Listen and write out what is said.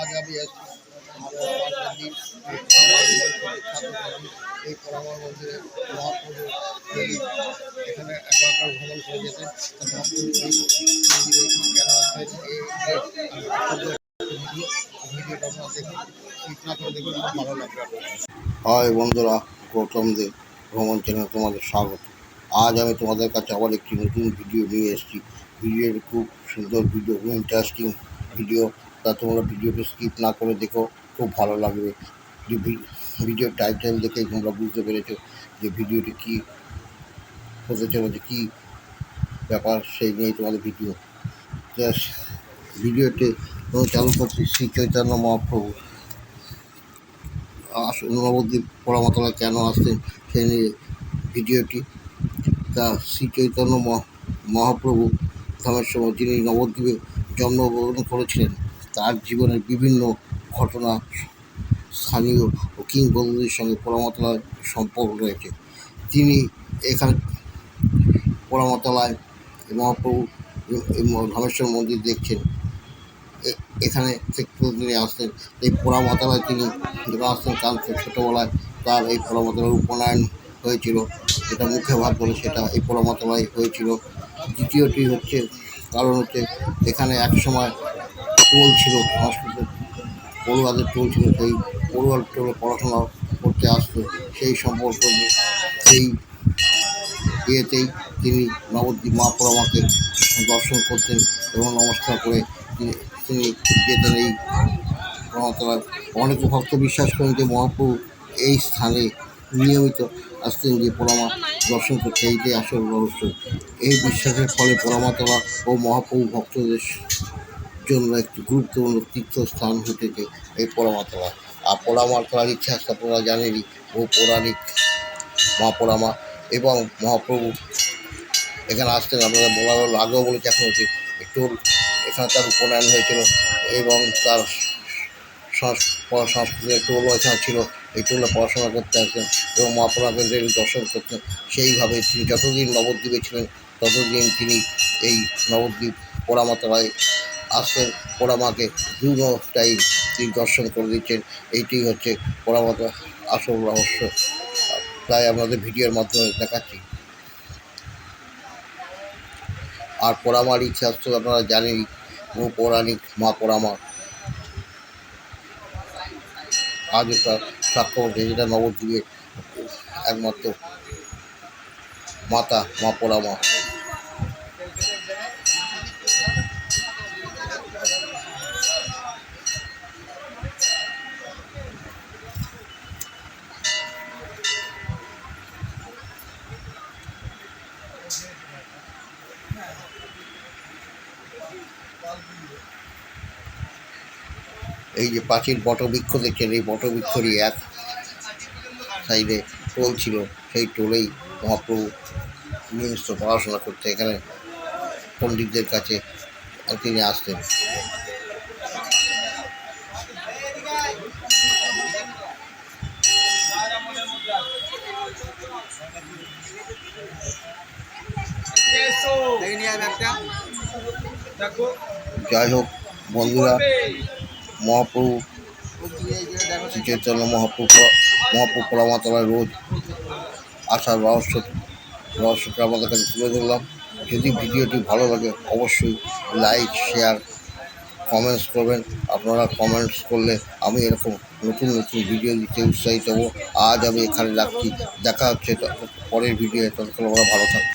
আজ আমি এই মন্দিরে এখানে একবার ভ্রমণ করে হয় বন্ধুরা গৌতম দেব ভ্রমণ চ্যানেল তোমাদের স্বাগত। আজ আমি তোমাদের কাছে আবার একটি নতুন ভিডিও নিয়ে এসেছি। ভিডিওটি খুব সুন্দর ভিডিও খুব ইন্টারেস্টিং ভিডিও তা তোমরা ভিডিওটি স্কিপ না করে দেখো, খুব ভালো লাগবে। যে ভিডিওর টাইটেল দেখে তোমরা বুঝতে পেরেছ যে ভিডিওটি কী হতে চলেছে কী ব্যাপার সেই নিয়েই তোমাদের ভিডিও ভিডিওটি চালু করছি শ্রী চৈতন্য মহাপ্রভু। নবদ্বীপ পোড়ামাতলা কেন আসতেন সেই নিয়ে ভিডিওটি। তা শ্রী চৈতন্য মহ- মহাপ্রভু ধামের সময় যিনি নবদ্বীপে জন্মগ্রহণ করেছিলেন তার জীবনের বিভিন্ন ঘটনা, স্থানীয় ও কিংবদন্তির সঙ্গে পোড়ামাতলার সম্পর্ক রয়েছে। তিনি এখানে পোড়ামাতলায় মহাপ্রভু ধামেশ্বর মন্দির দেখছেন। এখানে তিনি আসতেন। এই পোড়ামাতলায় তিনি যখন আসতেন তার ছোটোবেলায় তার এই পোড়ামাতলার উপনয়ন হয়েছিল। যেটা মুখে ভাত বলে সেটা এই পোড়ামাতলায় হয়েছিল। দ্বিতীয়টি হচ্ছে, কারণ হচ্ছে এখানে এক সময় টোল ছিল সংস্কৃত পড়ুয়াদের টোল ছিল, সেই পড়ুয়ার টোলে পড়াশোনা করতে আসতো, সেই সম্পর্ক সেই ইয়েতেই তিনি নবদ্বীপ মা পোড়ামাকে দর্শন করতেন এবং নমস্কার করে তিনি তিনি যেতেন এই পোড়ামাতলায় অনেকে ভক্ত বিশ্বাস করেন যে মহাপ্রভু এই স্থানে নিয়মিত আসতেন যে পোড়ামা দর্শন করতে, এইটাই আসল রহস্য। এই বিশ্বাসের ফলে পোড়ামাতলা ও মহাপ্রভু ভক্তদের জন্য একটি গুরুত্বপূর্ণ তীর্থস্থান ঘটেছে এই পোড়ামাতলা। আর পোড়ামাতলার ইতিহাস আপনারা জানেনই ও পৌরাণিক মা পোড়ামা এবং মহাপ্রভু এখানে আসতেন। আপনারা বলা হলো, আগেও বলেছি এখন হচ্ছে টোল এখানে তার উপনয়ন হয়েছিল এবং তার সংস্কৃতির টোলও এখানে ছিল এই টোলে পড়াশোনা করতে আসতেন এবং মহাপ্রভুকে ডেলি দর্শন করতেন। সেইভাবে তিনি যতদিন নবদ্বীপে ছিলেন, ততদিন তিনি এই নবদ্বীপ পোড়ামাতলায় আসতেন পোড়ামাকে দুনো টাইম তিনি দর্শন করে দিচ্ছেন। এইটি হচ্ছে পোড়ামাতা আসল রহস্য। তাই আপনাদের ভিডিওর মাধ্যমে দেখাচ্ছি। আর পোড়ামার ইতিহাস তো আপনারা জানেনই বহু পৌরাণিক মা পোড়ামা আজও তার সাক্ষ্য যেটা নবদ্বীপের একমাত্র মাতা মা পোড়ামা এই যে প্রাচীন বটবৃক্ষ দেখছেন এই বটবৃক্ষরই এক সাইডে টোল ছিল সেই টোলেই মহাপ্রভু নিয়মিত পড়াশোনা করতে এখানে পণ্ডিতদের কাছে তিনি আসতেন। যাই হোক বন্ধুরা মহাপ্রভু। শ্রী চৈতন্য মহাপ্রভু মহাপ্রভু পোড়ামাতলায় রোজ আসার রহস্য রহস্যটা আমাদের কাছে তুলে ধরলাম। যদি ভিডিওটি ভালো লাগে, অবশ্যই লাইক, শেয়ার, কমেন্টস করবেন। আপনারা কমেন্টস করলে আমি এরকম নতুন নতুন ভিডিও দিতে উৎসাহিত হব। আজ আমি এখানে রাখছি। দেখা হচ্ছে পরের ভিডিও ততক্ষণ আমরা ভালো থাকুন